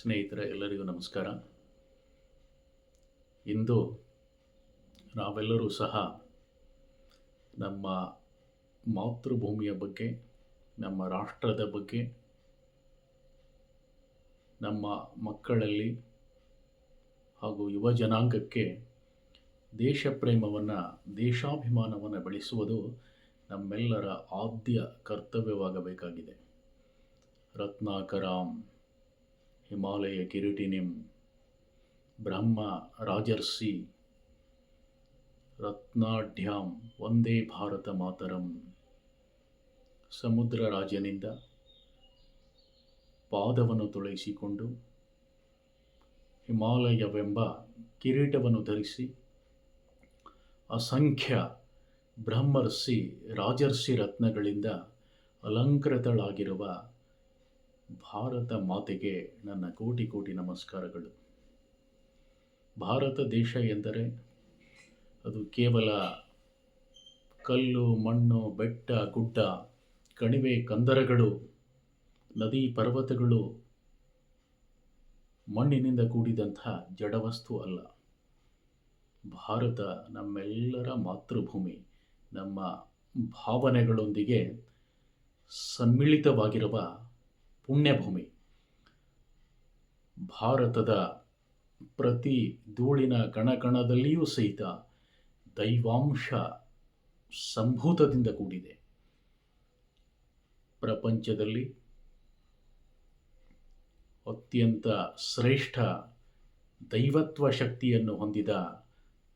ಸ್ನೇಹಿತರೆ, ಎಲ್ಲರಿಗೂ ನಮಸ್ಕಾರ. ಇಂದು ನಾವೆಲ್ಲರೂ ಸಹ ನಮ್ಮ ಮಾತೃಭೂಮಿಯ ಬಗ್ಗೆ, ನಮ್ಮ ರಾಷ್ಟ್ರದ ಬಗ್ಗೆ, ನಮ್ಮ ಮಕ್ಕಳಲ್ಲಿ ಹಾಗೂ ಯುವ ಜನಾಂಗಕ್ಕೆ ದೇಶ ಪ್ರೇಮವನ್ನು ದೇಶಾಭಿಮಾನವನ್ನು ಬೆಳೆಸುವುದು ನಮ್ಮೆಲ್ಲರ ಆದ್ಯ ಕರ್ತವ್ಯವಾಗಬೇಕಾಗಿದೆ. ರತ್ನಾಕರಾಂ ಹಿಮಾಲಯ ಕಿರೀಟಿನಿಂ ಬ್ರಹ್ಮ ರಾಜರ್ಷಿ, ರತ್ನಾಢ್ಯಾಂ ವಂದೇ ಭಾರತ ಮಾತರಂ. ಸಮುದ್ರ ರಾಜನಿಂದ ಪಾದವನ್ನು ತೊಳೆಸಿಕೊಂಡು ಹಿಮಾಲಯವೆಂಬ ಕಿರೀಟವನ್ನು ಧರಿಸಿ ಅಸಂಖ್ಯ ಬ್ರಹ್ಮರ್ಷಿ ರಾಜರ್ಷಿ ರತ್ನಗಳಿಂದ ಅಲಂಕೃತಳಾಗಿರುವ ಭಾರತ ಮಾತೆಗೆ ನನ್ನ ಕೋಟಿ ಕೋಟಿ ನಮಸ್ಕಾರಗಳು. ಭಾರತ ದೇಶ ಎಂದರೆ ಅದು ಕೇವಲ ಕಲ್ಲು, ಮಣ್ಣು, ಬೆಟ್ಟ, ಗುಡ್ಡ, ಕಣಿವೆ, ಕಂದರಗಳು, ನದಿ, ಪರ್ವತಗಳು, ಮಣ್ಣಿನಿಂದ ಕೂಡಿದಂಥ ಜಡವಸ್ತು ಅಲ್ಲ. ಭಾರತ ನಮ್ಮೆಲ್ಲರ ಮಾತೃಭೂಮಿ. ನಮ್ಮ ಭಾವನೆಗಳೊಂದಿಗೆ ಸಮ್ಮಿಳಿತವಾಗಿರುವ ಪುಣ್ಯಭೂಮಿ. ಭಾರತದ ಪ್ರತಿ ಧೂಳಿನ ಕಣಕಣದಲ್ಲಿಯೂ ಸಹಿತ ದೈವಾಂಶ ಸಂಭೂತದಿಂದ ಕೂಡಿದೆ. ಪ್ರಪಂಚದಲ್ಲಿ ಅತ್ಯಂತ ಶ್ರೇಷ್ಠ ದೈವತ್ವ ಶಕ್ತಿಯನ್ನು ಹೊಂದಿದ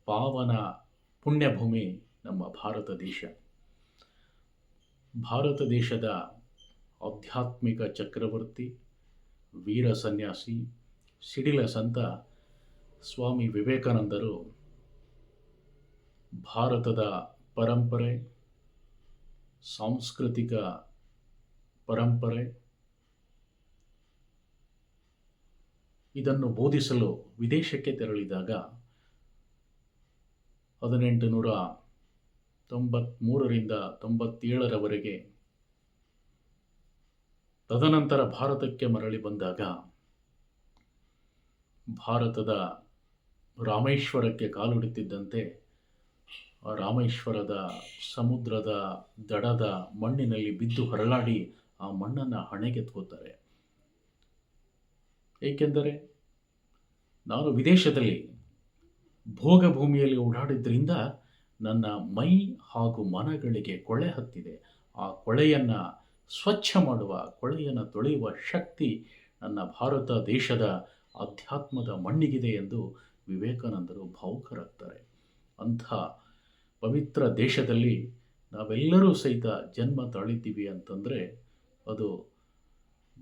ಪಾವನ ಪುಣ್ಯಭೂಮಿ ನಮ್ಮ ಭಾರತ ದೇಶ. ಭಾರತ ದೇಶದ ಆಧ್ಯಾತ್ಮಿಕ ಚಕ್ರವರ್ತಿ, ವೀರ ಸನ್ಯಾಸಿ ಸಿಡಿಲ ಸಂತ ಸ್ವಾಮಿ ವಿವೇಕಾನಂದರು ಭಾರತದ ಪರಂಪರೆ, ಸಾಂಸ್ಕೃತಿಕ ಪರಂಪರೆ, ಇದನ್ನು ಬೋಧಿಸಲು ವಿದೇಶಕ್ಕೆ ತೆರಳಿದಾಗ ಹದಿನೆಂಟು ನೂರ ತೊಂಬತ್ತ್ಮೂರರಿಂದ ತೊಂಬತ್ತೇಳರವರೆಗೆ ತದನಂತರ ಭಾರತಕ್ಕೆ ಮರಳಿ ಬಂದಾಗ ಭಾರತದ ರಾಮೇಶ್ವರಕ್ಕೆ ಕಾಲುಡುತ್ತಿದ್ದಂತೆ ರಾಮೇಶ್ವರದ ಸಮುದ್ರದ ದಡದ ಮಣ್ಣಿನಲ್ಲಿ ಬಿದ್ದು ಹೊರಳಾಡಿ ಆ ಮಣ್ಣನ್ನು ಹಣೆಗೆತ್ಕೋತಾರೆ ಏಕೆಂದರೆ ನಾನು ವಿದೇಶದಲ್ಲಿ ಭೋಗ ಭೂಮಿಯಲ್ಲಿ ಓಡಾಡಿದ್ರಿಂದ ನನ್ನ ಮೈ ಹಾಗೂ ಮನಗಳಿಗೆ ಕೊಳೆ ಹತ್ತಿದೆ. ಆ ಕೊಳೆಯನ್ನು ಸ್ವಚ್ಛ ಮಾಡುವ, ಕೊಳೆಯನ್ನು ತೊಳೆಯುವ ಶಕ್ತಿ ನನ್ನ ಭಾರತ ದೇಶದ ಆಧ್ಯಾತ್ಮದ ಮಣ್ಣಿಗಿದೆ ಎಂದು ವಿವೇಕಾನಂದರು ಭಾವುಕರಾಗ್ತಾರೆ. ಅಂಥ ಪವಿತ್ರ ದೇಶದಲ್ಲಿ ನಾವೆಲ್ಲರೂ ಸಹಿತ ಜನ್ಮ ತಾಳಿದ್ದೀವಿ ಅಂತಂದರೆ ಅದು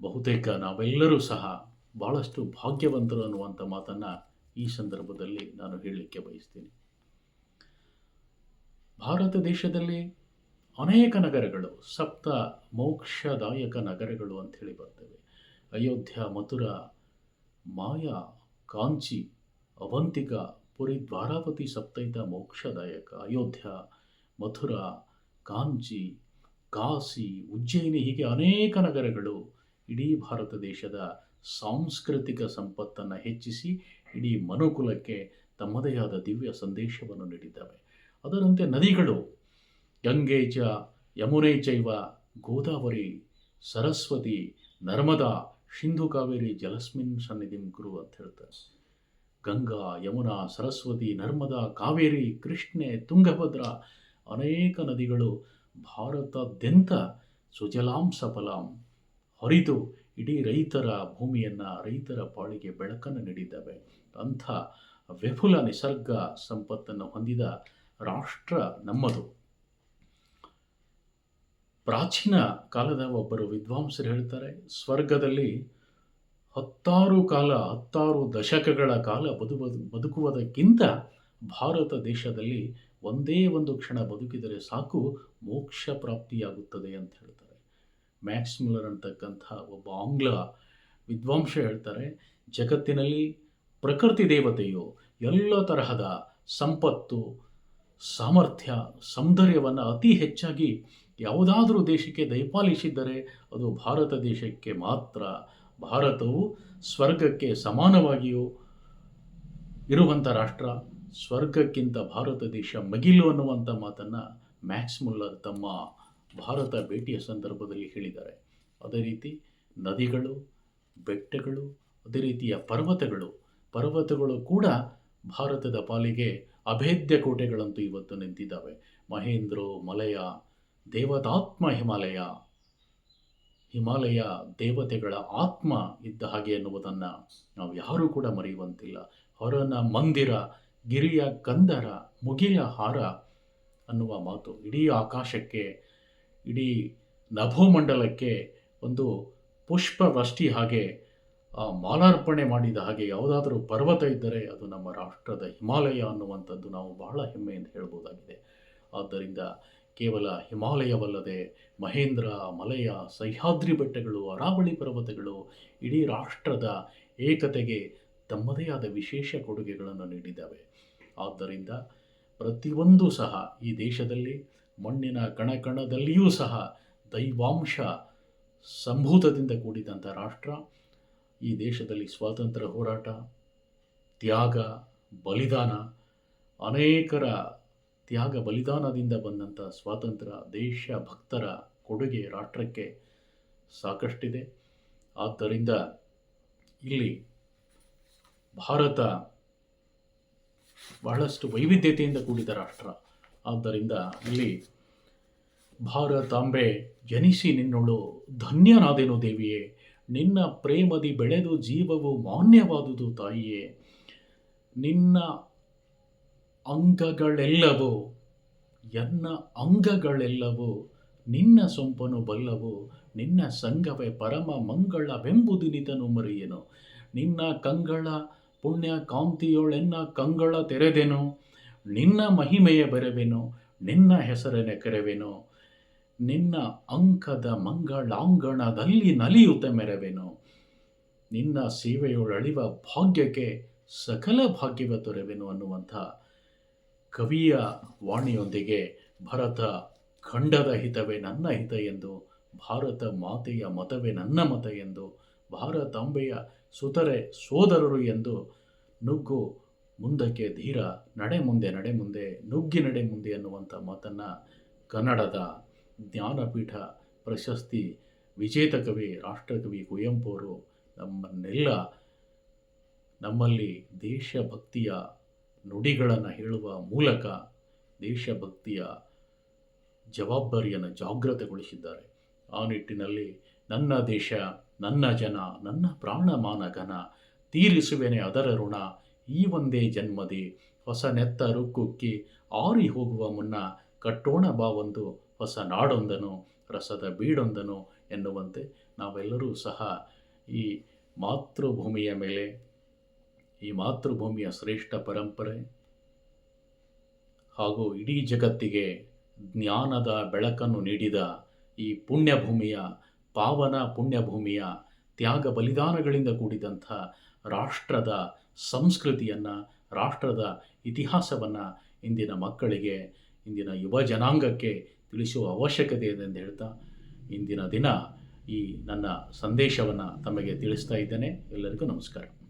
ಬಹುತೇಕ ನಾವೆಲ್ಲರೂ ಸಹ ಭಾಳಷ್ಟು ಭಾಗ್ಯವಂತರು ಅನ್ನುವಂಥ ಮಾತನ್ನು ಈ ಸಂದರ್ಭದಲ್ಲಿ ನಾನು ಹೇಳಲಿಕ್ಕೆ ಬಯಸ್ತೀನಿ. ಭಾರತ ದೇಶದಲ್ಲಿ ಅನೇಕ ನಗರಗಳು, ಸಪ್ತ ಮೋಕ್ಷದಾಯಕ ನಗರಗಳು ಅಂತ ಹೇಳಿ ಬರ್ತವೆ. ಅಯೋಧ್ಯ, ಮಥುರಾ, ಮಾಯಾ, ಕಾಂಚಿ, ಅವಂತಿಕ, ಪುರಿ, ದ್ವಾರಾವತಿ, ಸಪ್ತೈತ, ಮೋಕ್ಷದಾಯಕ, ಅಯೋಧ್ಯ, ಮಥುರಾ, ಕಾಂಚಿ, ಕಾಶಿ, ಉಜ್ಜಯಿನಿ ಹೀಗೆ ಅನೇಕ ನಗರಗಳು ಇಡೀ ಭಾರತ ದೇಶದ ಸಾಂಸ್ಕೃತಿಕ ಸಂಪತ್ತನ್ನು ಹೆಚ್ಚಿಸಿ ಇಡೀ ಮನುಕುಲಕ್ಕೆ ತಮ್ಮದೇ ಆದ ದಿವ್ಯ ಸಂದೇಶವನ್ನು ನೀಡಿದ್ದಾವೆ. ಅದರಂತೆ ನದಿಗಳು ಗಂಗೆ ಚ ಯಮುನೆ ಚೈವ ಗೋದಾವರಿ ಸರಸ್ವತಿ ನರ್ಮದಾ ಸಿಂಧು ಕಾವೇರಿ ಜಲಸ್ಮಿನ್ ಸನ್ನಿಧಿಂ ಕುರು ಅಂತ ಹೇಳ್ತಾರೆ. ಗಂಗಾ, ಯಮುನಾ, ಸರಸ್ವತಿ, ನರ್ಮದಾ, ಕಾವೇರಿ, ಕೃಷ್ಣೆ, ತುಂಗಭದ್ರ ಅನೇಕ ನದಿಗಳು ಭಾರತಾದ್ಯಂತ ಸುಜಲಾಂ ಸಫಲಾಂ ಹರಿದು ಇಡೀ ರೈತರ ಭೂಮಿಯನ್ನು ರೈತರ ಪಾಳಿಗೆ ಬೆಳಕನ್ನು ನೀಡಿದ್ದಾವೆ. ಅಂಥ ವಿಫುಲ ನಿಸರ್ಗ ಸಂಪತ್ತನ್ನು ಹೊಂದಿದ ರಾಷ್ಟ್ರ ನಮ್ಮದು. ಪ್ರಾಚೀನ ಕಾಲದ ಒಬ್ಬರು ವಿದ್ವಾಂಸರು ಹೇಳ್ತಾರೆ, ಸ್ವರ್ಗದಲ್ಲಿ ಹತ್ತಾರು ಕಾಲ, ಹತ್ತಾರು ದಶಕಗಳ ಕಾಲ ಬದು ಬದು ಬದುಕುವುದಕ್ಕಿಂತ ಭಾರತ ದೇಶದಲ್ಲಿ ಒಂದೇ ಒಂದು ಕ್ಷಣ ಬದುಕಿದರೆ ಸಾಕು, ಮೋಕ್ಷ ಪ್ರಾಪ್ತಿಯಾಗುತ್ತದೆ ಅಂತ ಹೇಳ್ತಾರೆ. ಮ್ಯಾಕ್ಸ್ ಮಿಲ್ಲರ್ ಅಂತಕ್ಕಂಥ ಒಬ್ಬ ಆಂಗ್ಲ ವಿದ್ವಾಂಸ ಹೇಳ್ತಾರೆ, ಜಗತ್ತಿನಲ್ಲಿ ಪ್ರಕೃತಿ ದೇವತೆಯು ಎಲ್ಲ ತರಹದ ಸಂಪತ್ತು, ಸಾಮರ್ಥ್ಯ, ಸೌಂದರ್ಯವನ್ನು ಅತಿ ಹೆಚ್ಚಾಗಿ ಯಾವುದಾದರೂ ದೇಶಕ್ಕೆ ದಯಪಾಲಿಸಿದ್ದರೆ ಅದು ಭಾರತ ದೇಶಕ್ಕೆ ಮಾತ್ರ. ಭಾರತವು ಸ್ವರ್ಗಕ್ಕೆ ಸಮಾನವಾಗಿಯೂ ಇರುವಂಥ ರಾಷ್ಟ್ರ, ಸ್ವರ್ಗಕ್ಕಿಂತ ಭಾರತ ದೇಶ ಮಗಿಲು ಅನ್ನುವಂಥ ಮಾತನ್ನು ಮ್ಯಾಕ್ಸ್ ಮುಲ್ಲರ್ ತಮ್ಮ ಭಾರತ ಭೇಟಿಯ ಸಂದರ್ಭದಲ್ಲಿ ಹೇಳಿದ್ದಾರೆ. ಅದೇ ರೀತಿ ನದಿಗಳು, ಬೆಟ್ಟಗಳು, ಅದೇ ರೀತಿಯ ಪರ್ವತಗಳು ಪರ್ವತಗಳು ಕೂಡ ಭಾರತದ ಪಾಲಿಗೆ ಅಭೇದ್ಯ ಕೋಟೆಗಳಂತೂ ಇವತ್ತು ನಿಂತಿದ್ದಾವೆ. ಮಹೇಂದ್ರ, ಮಲಯ ದೇವತಾತ್ಮ ಹಿಮಾಲಯ. ಹಿಮಾಲಯ ದೇವತೆಗಳ ಆತ್ಮ ಇದ್ದ ಹಾಗೆ ಎನ್ನುವುದನ್ನು ನಾವು ಯಾರೂ ಕೂಡ ಮರೆಯುವಂತಿಲ್ಲ. ಹೊರನ ಮಂದಿರ, ಗಿರಿಯ ಗಂಧರ ಮುಗಿಯ ಹಾರ ಅನ್ನುವ ಮಾತು ಇಡೀ ಆಕಾಶಕ್ಕೆ, ಇಡೀ ನಭೋಮಂಡಲಕ್ಕೆ ಒಂದು ಪುಷ್ಪವೃಷ್ಟಿ ಹಾಗೆ ಮಾಲಾರ್ಪಣೆ ಮಾಡಿದ ಹಾಗೆ ಯಾವುದಾದರೂ ಪರ್ವತ ಇದ್ದರೆ ಅದು ನಮ್ಮ ರಾಷ್ಟ್ರದ ಹಿಮಾಲಯ ಅನ್ನುವಂಥದ್ದು ನಾವು ಬಹಳ ಹೆಮ್ಮೆಯಿಂದ ಹೇಳ್ಬೋದಾಗಿದೆ. ಆದ್ದರಿಂದ ಕೇವಲ ಹಿಮಾಲಯವಲ್ಲದೆ ಮಹೇಂದ್ರ, ಮಲಯ, ಸಹ್ಯಾದ್ರಿ ಬೆಟ್ಟಗಳು, ಅರಾವಳಿ ಪರ್ವತಗಳು, ಇಡೀ ರಾಷ್ಟ್ರದ ಏಕತೆಗೆ ತಮ್ಮದೇ ಆದ ವಿಶೇಷ ಕೊಡುಗೆಗಳನ್ನು ನೀಡಿದ್ದಾವೆ. ಆದ್ದರಿಂದ ಪ್ರತಿಯೊಂದು ಸಹ ಈ ದೇಶದಲ್ಲಿ, ಮಣ್ಣಿನ ಕಣಕಣದಲ್ಲಿಯೂ ಸಹ ದೈವಾಂಶ ಸಂಭೂತದಿಂದ ಕೂಡಿದಂಥ ರಾಷ್ಟ್ರ, ಈ ದೇಶದಲ್ಲಿ ಸ್ವಾತಂತ್ರ್ಯ ಹೋರಾಟ, ತ್ಯಾಗ, ಬಲಿದಾನ, ಅನೇಕರ ತ್ಯಾಗ ಬಲಿದಾನದಿಂದ ಬಂದಂಥ ಸ್ವಾತಂತ್ರ್ಯ ದೇಶ ಭಕ್ತರ ಕೊಡುಗೆ ರಾಷ್ಟ್ರಕ್ಕೆ ಸಾಕಷ್ಟಿದೆ. ಆದ್ದರಿಂದ ಇಲ್ಲಿ ಭಾರತ ಬಹಳಷ್ಟು ವೈವಿಧ್ಯತೆಯಿಂದ ಕೂಡಿದ ರಾಷ್ಟ್ರ. ಆದ್ದರಿಂದ ಇಲ್ಲಿ ಭಾರತಾಂಬೆ, ಜನಿಸಿ ನಿನ್ನೊಳು ಧನ್ಯನಾದೇನು ದೇವಿಯೇ. ನಿನ್ನ ಪ್ರೇಮದಿ ಬೆಳೆದು ಜೀವವು ಮಾನ್ಯವಾದುದು ತಾಯಿಯೇ. ನಿನ್ನ ಅಂಗಗಳೆಲ್ಲವೂ? ಎನ್ನ ಅಂಗಗಳೆಲ್ಲವೂ? ನಿನ್ನ ಸೊಂಪನು ಬಲ್ಲವು? ನಿನ್ನ ಸಂಘವೇ ಪರಮ ಮಂಗಳವೆಂಬುದಿನಿತನು ಮರಿಯೇನು. ನಿನ್ನ ಕಂಗಳ ಪುಣ್ಯ ಕಾಂತಿಯೊಳೆನ್ನ ಕಂಗಳ ತೆರೆದೆನು. ನಿನ್ನ ಮಹಿಮೆಯ ಬೆರೆವೆನು. ನಿನ್ನ ಹೆಸರನೆ ಕೆರೆವೆನು. ನಿನ್ನ ಅಂಕದ ಮಂಗಳಾಂಗಣದಲ್ಲಿ ನಲಿಯುತ್ತ ಮೆರವೆನು. ನಿನ್ನ ಸೇವೆಯೊಳಳಿವ ಭಾಗ್ಯಕ್ಕೆ ಸಕಲ ಭಾಗ್ಯವ ತೊರೆವೆನು ಅನ್ನುವಂಥ ಕವಿಯ ವಾಣಿಯೊಂದಿಗೆ ಭರತ ಖಂಡದ ಹಿತವೇ ನನ್ನ ಹಿತ ಎಂದು, ಭಾರತ ಮಾತೆಯ ಮತವೇ ನನ್ನ ಮತ ಎಂದು, ಭಾರತಾಂಬೆಯ ಸುತರೆ ಸೋದರರು ಎಂದು ನುಗ್ಗು ಮುಂದಕ್ಕೆ ಧೀರ ನಡೆ ಮುಂದೆ ನಡೆ ಮುಂದೆ ನುಗ್ಗಿ ನಡೆ ಮುಂದೆ ಅನ್ನುವಂಥ ಮಾತನ್ನು ಕನ್ನಡದ ಜ್ಞಾನಪೀಠ ಪ್ರಶಸ್ತಿ ವಿಜೇತ ಕವಿ, ರಾಷ್ಟ್ರಕವಿ ಕುವೆಂಪು ಅವರು ನಮ್ಮನ್ನೆಲ್ಲ ನಮ್ಮಲ್ಲಿ ದೇಶಭಕ್ತಿಯ ನುಡಿಗಳನ್ನು ಹೇಳುವ ಮೂಲಕ ದೇಶಭಕ್ತಿಯ ಜವಾಬ್ದಾರಿಯನ್ನು ಜಾಗೃತಗೊಳಿಸಿದ್ದಾರೆ ಆ ನಿಟ್ಟಿನಲ್ಲಿ ನನ್ನ ದೇಶ, ನನ್ನ ಜನ, ನನ್ನ ಪ್ರಾಣಮಾನ ಘನ ತೀರಿಸುವೆನೆ ಅದರ ಋಣ. ಈ ಒಂದೇ ಜನ್ಮದಿ ಹೊಸ ನೆತ್ತ ರುಕ್ಕುಕ್ಕಿ ಆರಿ ಹೋಗುವ ಮುನ್ನ ಕಟ್ಟೋಣ ಬಾ ಒಂದು ಹೊಸ ನಾಡೊಂದನು, ರಸದ ಬೀಡೊಂದನು ಎನ್ನುವಂತೆ ನಾವೆಲ್ಲರೂ ಸಹ ಈ ಮಾತೃಭೂಮಿಯ ಮೇಲೆ ಈ ಮಾತೃಭೂಮಿಯ ಶ್ರೇಷ್ಠ ಪರಂಪರೆ ಹಾಗೂ ಇಡೀ ಜಗತ್ತಿಗೆ ಜ್ಞಾನದ ಬೆಳಕನ್ನು ನೀಡಿದ ಈ ಪುಣ್ಯಭೂಮಿಯ, ಪಾವನ ಪುಣ್ಯಭೂಮಿಯ ತ್ಯಾಗ ಬಲಿದಾನಗಳಿಂದ ಕೂಡಿದಂಥ ರಾಷ್ಟ್ರದ ಸಂಸ್ಕೃತಿಯನ್ನು, ರಾಷ್ಟ್ರದ ಇತಿಹಾಸವನ್ನು ಇಂದಿನ ಮಕ್ಕಳಿಗೆ, ಇಂದಿನ ಯುವ ಜನಾಂಗಕ್ಕೆ ತಿಳಿಸುವ ಅವಶ್ಯಕತೆ ಇದೆ ಎಂದು ಹೇಳ್ತಾ ಇಂದಿನ ದಿನ ಈ ನನ್ನ ಸಂದೇಶವನ್ನು ತಮಗೆ ತಿಳಿಸ್ತಾ ಇದ್ದೇನೆ. ಎಲ್ಲರಿಗೂ ನಮಸ್ಕಾರ.